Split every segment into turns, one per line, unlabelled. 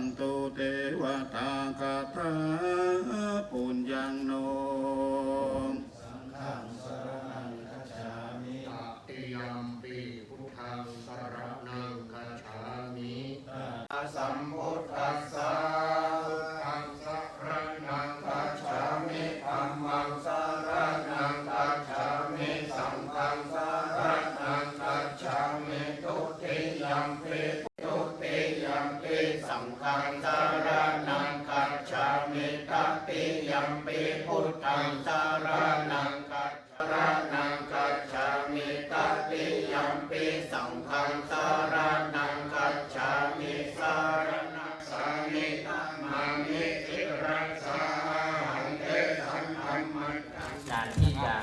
นตุเตวตาคาถาปุญญังโน
สังฆังสรนังคาชามิตัติยัมปีพุทธังสรนังคาชามิตัสัมโพ
การที่จะ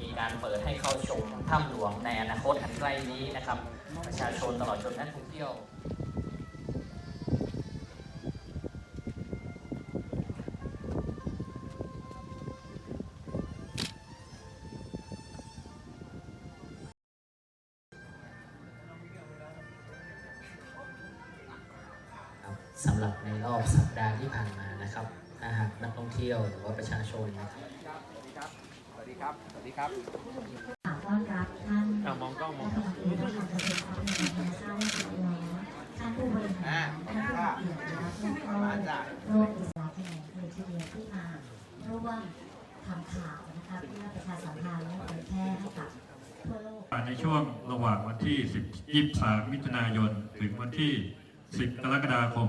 มีการเปิดให้เข้าชมถ้ำหลวงในอนาคตอันใกล้นี้นะครับ ประชาชนตลอดจนนักท่องเที่ยวสำหรับในรอบสัปดาห์ที่ผ่านมานะครับ ถ้าหากนักท่องเที่ยวหรือว่าประชาชนนะครับ
สวัสดีครับ สวัสดีครับ
ต้อนรับท่าน
อะมองกล้องมอง
รัฐมนตรีว่าการกระทรวงทรัพยากรธรรมชาติและสิ่งแวดล้อมท่านผู้บริหารท่านผู้มีเกียรติและผู้เข้าร่วมอิสระแขนงเลยทีเดียวที่มาร่วมทำข่าวนะคะเพื่อประชาสัมพันธ์และเผยแพร่ให้กับทั่วโลก
ในช่วงระหว่างวันที่ 10 23มิถุนายน ถึงวันที่ 10 กรกฎาคม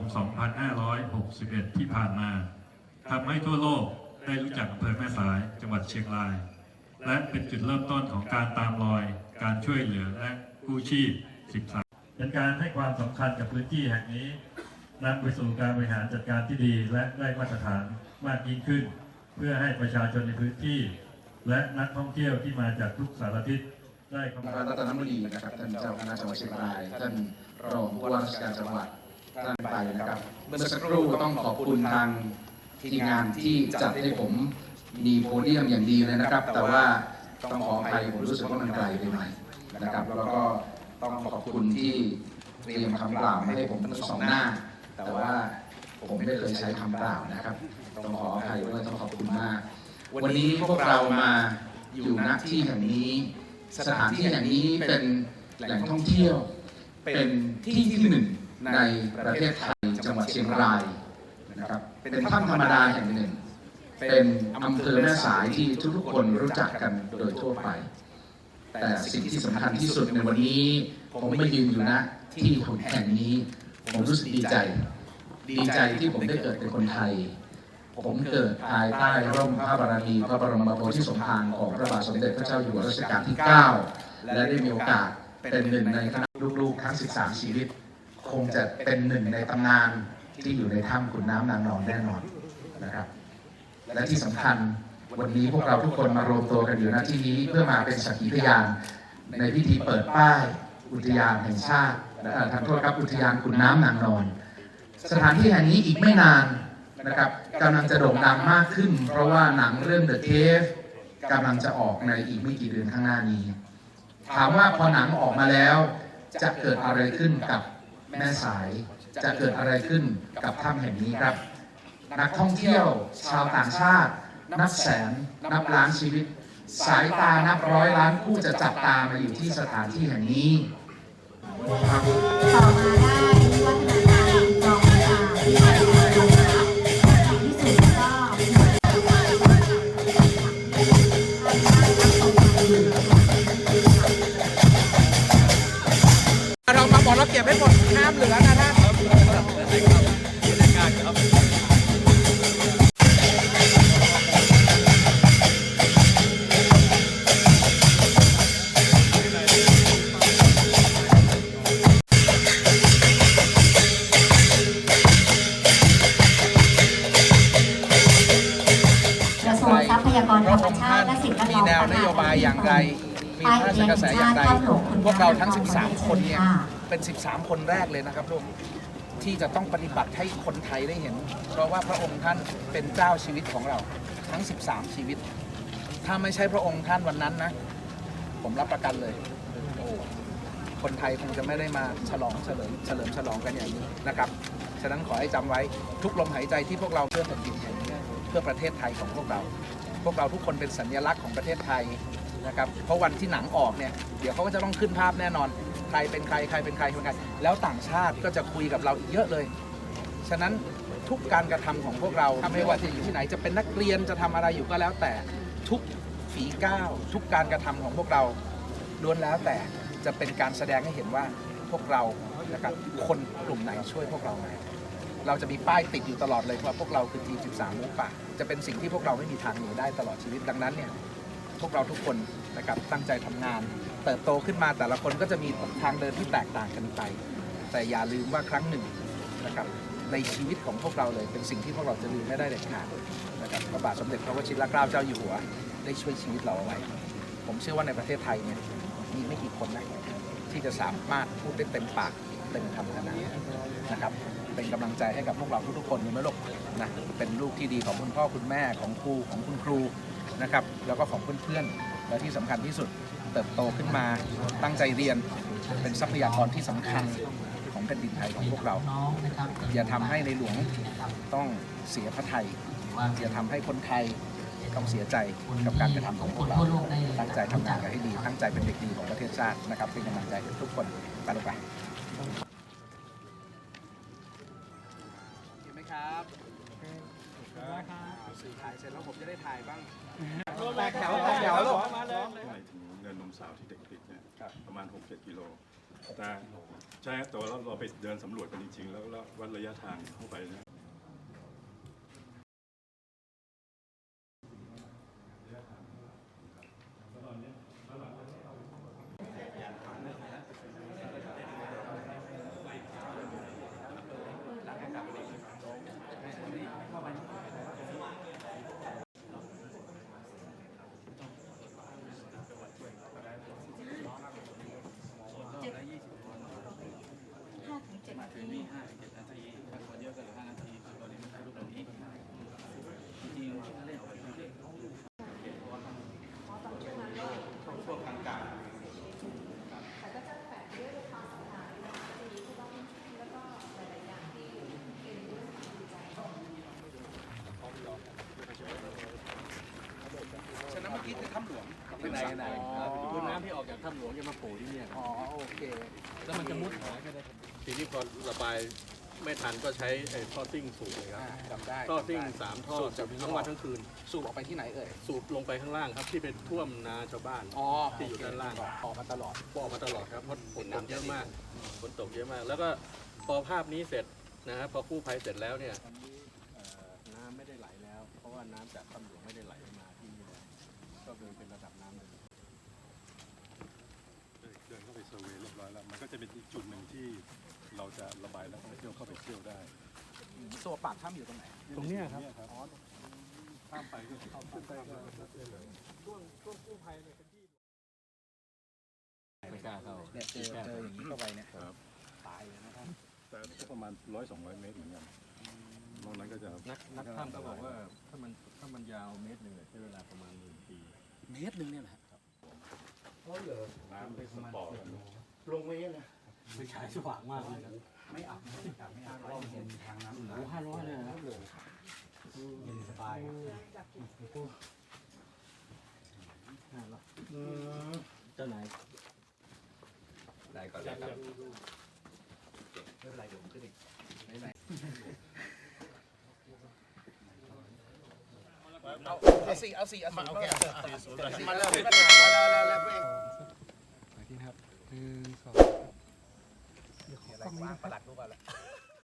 2561 ที่ผ่านมาทำให้ทั่วโลก ได้รู้จักอำเภอแม่สายจังหวัดเชียงราย และเป็นจุดเริ่มต้นของการตามรอย การช่วยเหลือและกู้ชีพ 13 เป็นการให้ความสำคัญกับพื้นที่แห่งนี้นำไปสู่การบริหารจัดการที่ดีและได้มาตรฐานมากยิ่งขึ้น เพื่อให้ประชาชนในพื้นที่ และนักท่องเที่ยวที่มาจากทุกสารทิศได้เข้ามา
รัตนบุรีนะครับท่านเจ้าคณะจังหวัดเชียงรายท่านรองผู้ว่าราชการจังหวัดท่านไปนะครับเมื่อสักครู่ก็ต้องขอบคุณทาง ทีมงานที่จัดให้ผมมีโพเดียมอย่างดีเลยนะครับ แต่ว่าต้องขออภัยผมรู้สึกว่ามันไกลไปหน่อยนะครับ แล้วก็ต้องขอบคุณที่เตรียมคำกล่าวมาให้ผมทั้งสองหน้า แต่ว่าผมไม่เคยใช้คำกล่าวนะครับ ต้องขออภัยด้วยต้องขอบคุณมาก วันนี้พวกเรามาอยู่ณที่แห่งนี้ สถานที่แห่งนี้เป็นแหล่งท่องเที่ยว เป็นที่ที่หนึ่งในประเทศไทยจังหวัดเชียงราย นะครับ เป็นถ้ำธรรมดาแห่งหนึ่ง เป็นอำเภอแม่สายที่ทุกๆคนรู้จักกันโดยทั่วไป แต่สิ่งที่สำคัญที่สุดในวันนี้ ผมไม่ยืนอยู่ณที่แห่งนี้ ผมรู้สึกดีใจ ดีใจที่ผมได้เกิดเป็นคนไทย ผมเกิดภายใต้ร่มพระบารมีพระบรมโพธิสมภารของพระบาทสมเด็จพระเจ้าอยู่หัวรัชกาลที่ 9 และได้มีโอกาสเป็นหนึ่งในคณะลูกๆทั้ง 13 ชีวิต คงจะเป็นหนึ่งในตำนาน ที่อยู่ในถ้ำขุนน้ำนางนอนแน่นอนนะครับ และที่สำคัญวันนี้พวกเราทุกคนมารวมตัวกันอยู่ณที่นี้เพื่อมาเป็นสักขีพยานในพิธีเปิดป้ายอุทยานแห่งชาติทางโทษครับอุทยานขุนน้ำนางนอน สถานที่แห่งนี้อีกไม่นานนะครับกำลังจะโด่งดังมากขึ้น เพราะว่าหนังเรื่อง The Cave กำลังจะออกในอีกไม่กี่เดือนข้างหน้านี้ ถามว่าพอหนังออกมาแล้วจะเกิดอะไรขึ้นกับแม่สาย จะเกิดอะไรขึ้นกับถ้ำแห่งนี้ครับ นักท่องเที่ยวชาวต่างชาติ นับแสน นับล้านชีวิต สายตานับร้อยล้านคู่จะจับตามาอยู่ที่สถานที่แห่งนี้
ท
ร
วงทรัพยากรธรรมชาติและสิ่งแวด
มี
ล้อม
แนวนโยบายอย่างไร มีพระราชกระแสอย่างไร พวกเราทั้ง 13 คนเนี่ย เป็น 13 คนแรกเลยนะครับลูกที่จะต้องปฏิบัติให้คนไทยได้เห็น เพราะว่าพระองค์ท่านเป็นเจ้าชีวิตของเราทั้ง 13 ชีวิต ถ้าไม่ใช่พระองค์ท่านวันนั้นนะ ผมรับประกันเลยโอ้คนไทยคงจะไม่ได้มาฉลองเฉลิมเฉลิมฉลองกันอย่างนี้นะครับ ฉะนั้นขอให้จำไว้ทุกลมหายใจที่พวกเราเพื่อแผ่นดินแห่งนี้ พื่อประเทศไทยของพวกเรา พวกเราทุกคนเป็นสัญลักษณ์ของประเทศไทยนะครับเพราะวันที่หนังออกเนี่ยเดี๋ยวเขาก็จะต้องขึ้นภาพแน่นอน ใครเป็นใครใครเป็นใครเป็นใครแล้วต่างชาติก็จะคุยกับเราอีกเยอะเลย ฉะนั้นทุกการกระทำของพวกเราไม่ว่าจะอยู่ที่ไหนจะเป็นนักเรียนจะทำอะไรอยู่ก็แล้วแต่ทุกฝีก้าวทุกการกระทำของพวกเราล้วนแล้วแต่จะเป็นการแสดงให้เห็นว่าพวกเรานะครับคนกลุ่มไหนช่วยพวกเราไหม เราจะมีป้ายติดอยู่ตลอดเลยว่าพวกเราคือทีม 13หมูป่าจะเป็นสิ่งที่พวกเราไม่มีทางหนีได้ตลอดชีวิตดังนั้นเนี่ยพวกเราทุกคนนะครับตั้งใจทำงาน เติบโตขึ้นมาแต่ละคนก็จะมีทางเดินที่แตกต่างกันไป แต่อย่าลืมว่าครั้งหนึ่งนะครับในชีวิตของพวกเราเลยเป็นสิ่งที่พวกเราจะลืมไม่ได้เด็ดขาดนะครับพระบาทสมเด็จพระวชิรเกล้าเจ้าอยู่หัว ได้ช่วยชีวิตเราเอาไว้ ผมเชื่อว่าในประเทศไทยเนี่ยมีไม่กี่คนนะที่จะสามารถพูดได้เต็มปากเต็มคำขนาดนี้นะครับ เป็นกำลังใจให้กับพวกเราทุกๆคนนะลูกนะเป็นลูกที่ดีของคุณพ่อคุณแม่ของครูของคุณครูนะครับแล้วก็ของเพื่อนๆและที่สำคัญที่สุดเติบโตขึ้นมาตั้งใจเรียนเป็นทรัพยากรที่สำคัญของแผ่นดินไทยของพวกเรา อย่าทำให้ในหลวงต้องเสียพระไทย อย่าทำให้คนไทยต้องเสียใจกับการกระทำของพวกเรา ตั้งใจทำงานกันให้ดี ตั้งใจเป็นเด็กดีของประเทศชาตินะครับ เป็นกำลังใจให้ทุกคนไปลงไป สื่อถ่ายเสร็จแล้วผมจะได้ถ่ายบ้างแตกแถวแตกแถวลูก
ไปถึงเนินนมสาวที่เด็กติดเนี่ยประมาณ 6-7 กิโลแต่ใช่แต่ว่าเราเราไปเดินสำรวจกันจริงๆ แล้วแล้ววัดระยะทางเข้าไปเนะ
ฉะนั้นเมื่อกี้คือถ้ำหลวงเป็นไหนไหน
คือน้ำที่ออกจาก ถ้ำหลวงจะมาโผล่ที่เนี่ย
อ๋อโอเค
แล้วมันจะมุดหายไปเลยทีนี้พอระบายไม่ทันก็ใช้ไอ้ท่อซิ่งสูบเลยครับ
อ่าจำได้
ท่อซิ่งสามท่อจะทั้งวันทั้งคืน
สูบออกไปที่ไหนเอ่ย
สูบลงไปข้างล่างครับที่ไปท่วมนาชาวบ้าน
อ๋อ
ที่อยู่ด้านล่าง
ออกมาตลอด
บอกมาตลอดครับเพราะฝนตกเยอะมากฝนตกเยอะมาก แล้วก็พอภาพนี้เสร็จนะฮะพอกู้ภัยเสร็จแล้วเนี่ยตอนนี้เอ่อน้ำไม่ได้ไหลแล้ว เพราะว่าน้ำจากถ้ำหลวงไม่ได้ไหลมาที่นี่แล้วก็เลยเป็นระดับน้ำเลย
เดินเข้าไปเซ อร์เวย์เรียบร้อยแล้ว มันก็จะเป็นอีกจุดหนึ่งที่เราจะระบายนักท่องเที่ยวเข้าไปเที่ยวได้
ตัวปากถ้ำอยู่ตรงไหน
ตรงเนี้ยครับ
ครับข้ามไปก็เข้าขึ้นไปก็
ไม่กล้าเข้า
เนี่ยเจอเจออย่างนี้เข้าไปเนี่ย
ครับ
ตายเลยนะครับ
แต่ก็ประมาณร้อยสองร้อยเมตรเหมือนกันนอกนั้นก็จะ
นักนักถ้ำเขาบอกว่าถ้ามันถ้ามันยาวเมตรหนึ่งเนี่ยใช้เวลาประมาณหนึ่งปี
เมตรหนึ่งเนี่ย แหละ
น้ำเป็นสปอร์ตกัน
ลงไว้นะไม่ฉายสว่างมากเลยนะ
ไม่อับไม่อับไม่อับเราเห็นทางน้ำ
โอ้ห้าร้อยเลยนะเย็นสบายเจ้านาย
ได้ก่อนเลยครับไม่เป็นไรเดี๋ยวผมขึ้นอีกไม่เป็นไรเอาเอาสี่เอาสี่เอาสี่โอเคมาเลยมาเลยมาเลยมาเลยเพื่อน
ไปที่นะครับหนึ่งสอง
อะไร วางประหลัดรู้ป่ะล่ะ